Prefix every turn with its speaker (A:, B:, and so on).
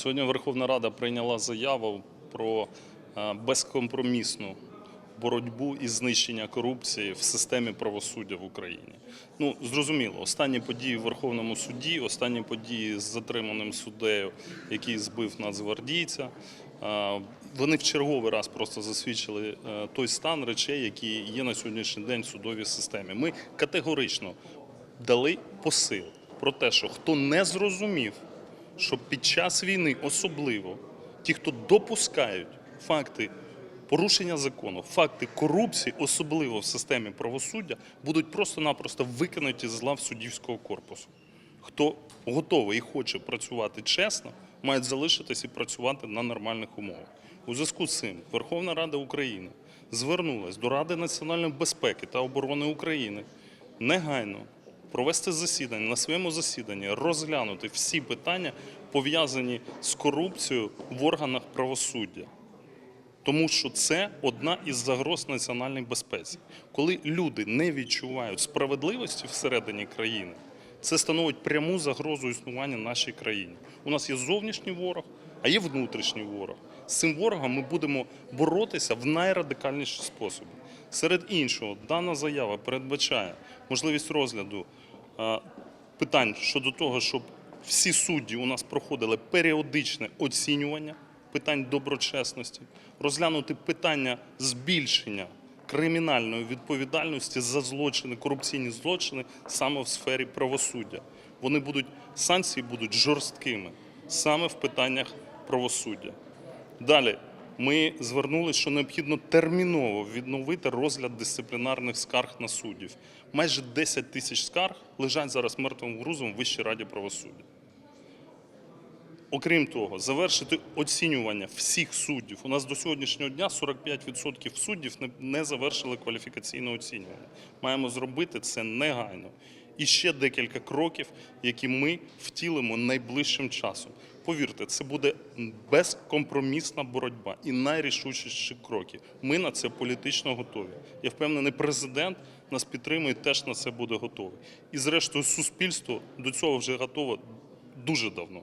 A: Сьогодні Верховна Рада прийняла заяву про е, безкомпромісну боротьбу і знищення корупції в системі правосуддя в Україні. Ну зрозуміло, останні події в Верховному суді, останні події з затриманим суддею, який збив нацгвардійця. е, Вони в черговий раз просто засвідчили е, той стан речей, які є на сьогоднішній день в судовій системі. Ми категорично дали посил про те, що хто не зрозумів, що під час війни особливо ті, хто допускають факти порушення закону, факти корупції, особливо в системі правосуддя, будуть просто-напросто викинуті з лав суддівського корпусу. Хто готовий і хоче працювати чесно, мають залишитись і працювати на нормальних умовах. У зв'язку з цим Верховна Рада України звернулась до Ради національної безпеки та оборони України негайно провести засідання на своєму засіданні, розглянути всі питання, пов'язані з корупцією в органах правосуддя. Тому що це одна із загроз національній безпеці. Коли люди не відчувають справедливості всередині країни, це становить пряму загрозу існування нашій країні. У нас є зовнішній ворог, а є внутрішній ворог. З цим ворогом ми будемо боротися в найрадикальніші способи. Серед іншого, дана заява передбачає можливість розгляду е, питань щодо того, щоб всі судді у нас проходили періодичне оцінювання питань доброчесності, розглянути питання збільшення кримінальної відповідальності за злочини, корупційні злочини саме в сфері правосуддя. Вони будуть санкції будуть жорсткими саме в питаннях правосуддя. Далі ми звернулися, що необхідно терміново відновити розгляд дисциплінарних скарг на суддів. Майже 10 тисяч скарг лежать зараз мертвим грузом в Вищій раді правосуддя. Окрім того, завершити оцінювання всіх суддів. У нас до сьогоднішнього дня 45% суддів не- завершили кваліфікаційне оцінювання. Маємо зробити це негайно. І ще декілька кроків, які ми втілимо найближчим часом. Повірте, це буде безкомпромісна боротьба і найрішучіші кроки. Ми на це політично готові. Я впевнений, президент нас підтримує, теж на це буде готовий. І зрештою, суспільство до цього вже готове дуже давно.